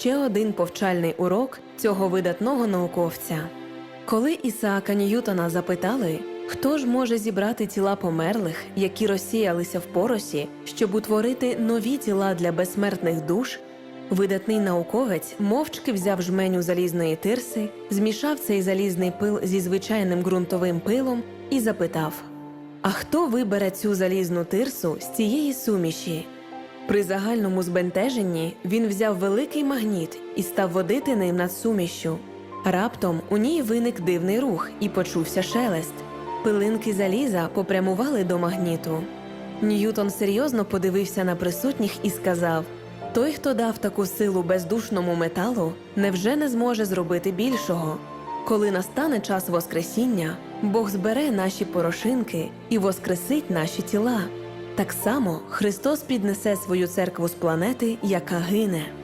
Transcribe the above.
ще один повчальний урок цього видатного науковця. Коли Ісаака Ньютона запитали, хто ж може зібрати тіла померлих, які розсіялися в поросі, щоб утворити нові тіла для безсмертних душ, видатний науковець мовчки взяв жменю залізної тирси, змішав цей залізний пил зі звичайним ґрунтовим пилом і запитав: А хто вибере цю залізну тирсу з цієї суміші? При загальному збентеженні він взяв великий магніт і став водити ним над сумішшю. Раптом у ній виник дивний рух і почувся шелест. Пилинки заліза попрямували до магніту. Ньютон серйозно подивився на присутніх і сказав: Той, хто дав таку силу бездушному металу, невже не зможе зробити більшого? Коли настане час Воскресіння, Бог збере наші порошинки і воскресить наші тіла. Так само Христос піднесе свою церкву з планети, яка гине.